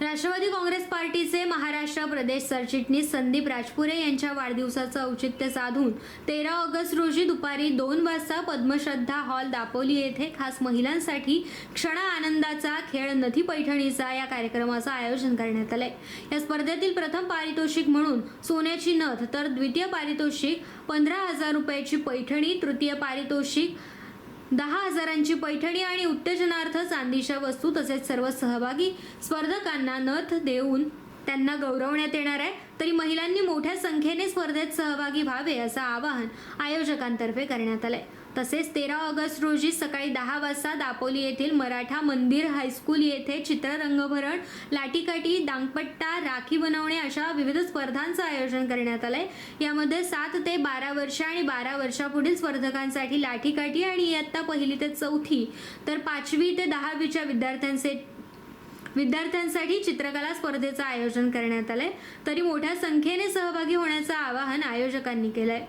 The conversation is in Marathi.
राष्ट्रवादी काँग्रेस पार्टीचे महाराष्ट्र प्रदेश सरचिटणीस संदीप राजपुरे यांच्या वाढदिवसाचं औचित्य साधून तेरा ऑगस्ट रोजी दुपारी दोन वाजता पद्मश्रद्धा हॉल दापोली येथे खास महिलांसाठी क्षण आनंदाचा खेळ नथी पैठणीचा या कार्यक्रमाचं आयोजन करण्यात आलंय. या स्पर्धेतील प्रथम पारितोषिक म्हणून सोन्याची नथ तर द्वितीय पारितोषिक पंधरा हजार रुपयाची पैठणी तृतीय पारितोषिक दहा हजारांची पैठणी आणि उत्तेजनार्थ चांदीच्या वस्तू तसेच सर्व सहभागी स्पर्धकांना नथ देऊन त्यांना गौरवण्यात येणार आहे. तरी महिलांनी मोठ्या संख्येने स्पर्धेत सहभागी व्हावे असं आवाहन आयोजकांतर्फे करण्यात आलंय. तसेच तेरा ऑगस्ट रोजी सकाळी दहा वाजता दापोली येथील मराठा मंदिर हायस्कूल येथे चित्ररंगभरण लाटीकाठी दांगपट्टा राखी बनवणे अशा विविध स्पर्धांचं आयोजन करण्यात आलंय. यामध्ये सात ते बारा वर्ष आणि बारा वर्षापुढील स्पर्धकांसाठी लाठीकाठी आणि इयत्ता पहिली ते चौथी तर पाचवी ते दहावीच्या विद्यार्थ्यांचे विद्यार्थ्यांसाठी चित्रकला स्पर्धेचं आयोजन करण्यात आलंय. तरी मोठ्या संख्येने सहभागी होण्याचं आवाहन आयोजकांनी केलंय.